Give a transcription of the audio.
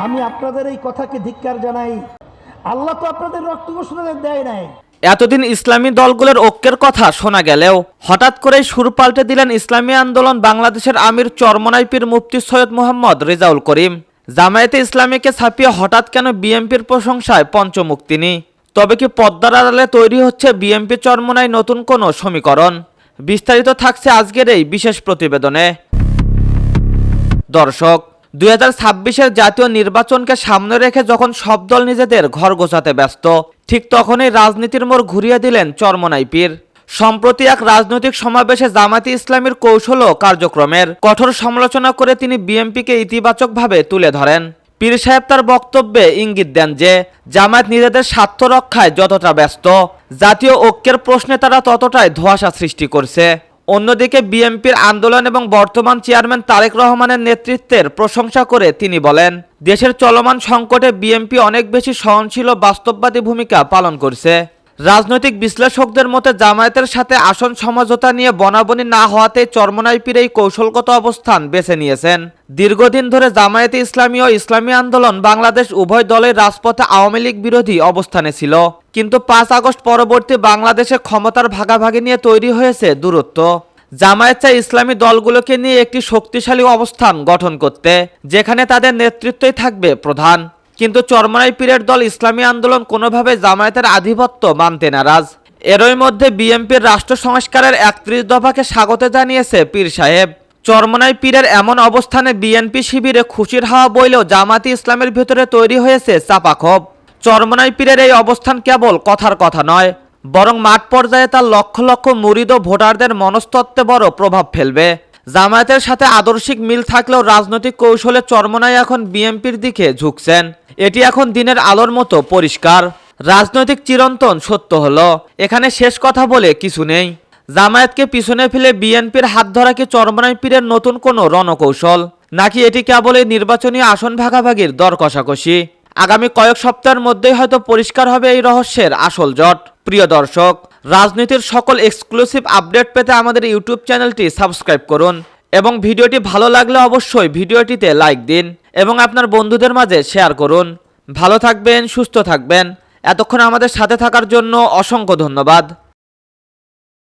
আমি আপনাদের এই কথাকে ধিক্কার জানাই। আল্লাহ তো আপনাদের রক্ত ঘোষণা দেয় নাই। এতদিন ইসলামী দলগুলোর ঐক্যের কথা শোনা গেলেও হঠাৎ করেই সুর পাল্টে দিলেন ইসলামী আন্দোলন বাংলাদেশের আমির চরমনাই পীর মুফতি সৈয়দ মোহাম্মদ রেজাউল করিম। জামায়াতে ইসলামীকে ছাপিয়ে হঠাৎ কেন বিএনপির প্রশংসায় পঞ্চমুখ তিনি তবে কি পদ্মার আড়ালে তৈরি হচ্ছে বিএনপি চরমনায় নতুন কোনো সমীকরণ? বিস্তারিত থাকছে আজকের এই বিশেষ প্রতিবেদনে। দর্শক দুই ছাব্বিশের জাতীয় নির্বাচনকে সামনে রেখে যখন সব দল নিজেদের ঘর গোছাতে ব্যস্ত, ঠিক তখনই রাজনীতির মোড় ঘুরিয়ে দিলেন চরমনাই পীর সম্প্রতি এক রাজনৈতিক সমাবেশে জামাতি ইসলামীর কৌশল ও কার্যক্রমের কঠোর সমালোচনা করে তিনি বিএনপিকে ইতিবাচকভাবে তুলে ধরেন। পীর সাহেব তার বক্তব্যে ইঙ্গিত দেন যে, জামায়াত নিজেদের স্বার্থ রক্ষায় যতটা ব্যস্ত, জাতীয় ঐক্যের প্রশ্নে তারা ততটাই ধোঁয়াশা সৃষ্টি করছে। অন্যদিকে বিএনপির আন্দোলন এবং বর্তমান চেয়ারম্যান তারেক রহমানের নেতৃত্বের প্রশংসা করে তিনি বলেন, দেশের চলমান সংকটে বিএনপি অনেক বেশি সহনশীল ও বাস্তববাদী ভূমিকা পালন করছে। রাজনৈতিক বিশ্লেষকদের মতে জামায়াতের সাথে আসন সমঝোতা নিয়ে বনাবনি না হওয়াতে চরমনাই পীর এই কৌশলগত অবস্থান বেছে নিয়েছেন। দীর্ঘদিন ধরে জামায়াতে ইসলামী ও ইসলামী আন্দোলন বাংলাদেশ উভয় দলের রাজপথে আওয়ামী লীগ বিরোধী অবস্থানে ছিল। কিন্তু পাঁচ আগস্ট পরবর্তী বাংলাদেশে ক্ষমতার ভাগাভাগি নিয়ে তৈরি হয়েছে দূরত্ব। জামায়াত চায় ইসলামী দলগুলোকে নিয়ে একটি শক্তিশালী অবস্থান গঠন করতে, যেখানে তাদের নেতৃত্বই থাকবে প্রধান। কিন্তু চরমনাই পীরের দল ইসলামী আন্দোলন কোনোভাবে জামায়াতের আধিপত্য মানতে নারাজ। এরই মধ্যে বিএনপির রাষ্ট্র সংস্কারের একত্রিশ দফাকে স্বাগত জানিয়েছে পীর সাহেব। চরমনাই পীরের এমন অবস্থানে বিএনপি শিবিরে খুশির হাওয়া বইলেও জামাতি ইসলামের ভেতরে তৈরি হয়েছে চাপাক্ষোভ চরমনাই পীরের এই অবস্থান কেবল কথার কথা নয়, বরং মাঠ পর্যায়ে তার লক্ষ লক্ষ মুরিদ ভোটারদের মনস্তত্ত্বে বড় প্রভাব ফেলবে। জামায়াতের সাথে আদর্শিক মিল থাকলেও রাজনৈতিক কৌশলে চরমনাই এখন বিএনপির দিকে ঝুঁকছেন। এটি এখন দিনের আলোর মতো পরিষ্কার। রাজনৈতিক চিরন্তন সত্য হলো। এখানে শেষ কথা বলে কিছু নেই। জামায়াতকে পিছনে ফেলে বিএনপির হাত ধরা কি চরমনায় পীরের নতুন কোনো রণকৌশল? নাকি এটি কেবলই নির্বাচনী আসন ভাগাভাগির দর কষাকষি? আগামী কয়েক সপ্তাহের মধ্যেই হয়তো পরিষ্কার হবে এই রহস্যের আসল জট। প্রিয় দর্শক রাজনীতির সকল এক্সক্লুসিভ আপডেট পেতে আমাদের ইউটিউব চ্যানেলটি সাবস্ক্রাইব করুন এবং ভিডিওটি ভালো লাগলে অবশ্যই ভিডিওটিতে লাইক দিন এবং আপনার বন্ধুদের মাঝে শেয়ার করুন। ভালো থাকবেন, সুস্থ থাকবেন। এতক্ষণ আমাদের সাথে থাকার জন্য অসংখ্য ধন্যবাদ।